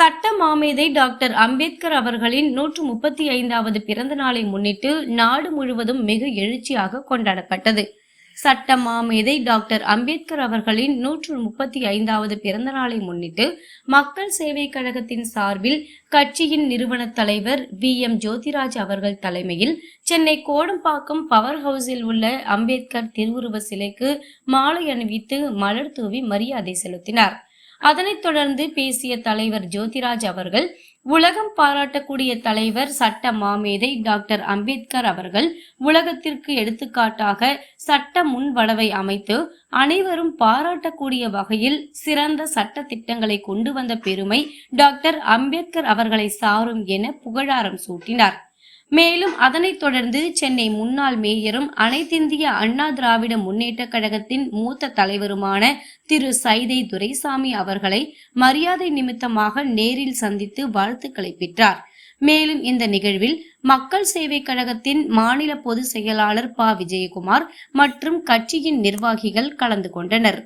சட்ட மாமேதை டாக்டர் அம்பேத்கர் அவர்களின் நூற்று முப்பத்தி ஐந்தாவது பிறந்த நாளை முன்னிட்டு நாடு முழுவதும் மிக எழுச்சியாக கொண்டாடப்பட்டது. சட்ட மாமேதை டாக்டர் அம்பேத்கர் அவர்களின் நூற்று முப்பத்தி ஐந்தாவது பிறந்த நாளை முன்னிட்டு மக்கள் சேவை கழகத்தின் சார்பில் கட்சியின் நிறுவன தலைவர் வி. எம். ஜோதிராஜ் அவர்கள் தலைமையில் சென்னை கோடம்பாக்கம் பவர் ஹவுஸில் உள்ள அம்பேத்கர் திருவுருவ சிலைக்கு மாலை அணிவித்து மலர் தூவி மரியாதை செலுத்தினார். அதனைத் தொடர்ந்து பேசிய தலைவர் ஜோதிராஜ் அவர்கள் உலகம் பாராட்டக்கூடிய தலைவர் சட்ட மாமேதை டாக்டர் அம்பேத்கர் அவர்கள் உலகத்திற்கு எடுத்துக்காட்டாக சட்ட முன்வடவை அமைத்து அனைவரும் பாராட்டக்கூடிய வகையில் சிறந்த சட்ட திட்டங்களை கொண்டு வந்த பெருமை டாக்டர் அம்பேத்கர் அவர்களை சாரும் என புகழாரம் சூட்டினார். மேலும் அதனைத் தொடர்ந்து சென்னை முன்னாள் மேயரும் அனைத்திந்திய அண்ணா திராவிட முன்னேற்ற கழகத்தின் மூத்த தலைவருமான திரு சைதை துரைசாமி அவர்களை மரியாதை நிமித்தமாக நேரில் சந்தித்து வாழ்த்துக்களை பெற்றார். மேலும் இந்த நிகழ்வில் மக்கள் சேவை கழகத்தின் மாநில பொதுச் செயலாளர் ப. விஜயகுமார் மற்றும் கட்சியின் நிர்வாகிகள் கலந்து கொண்டனர்.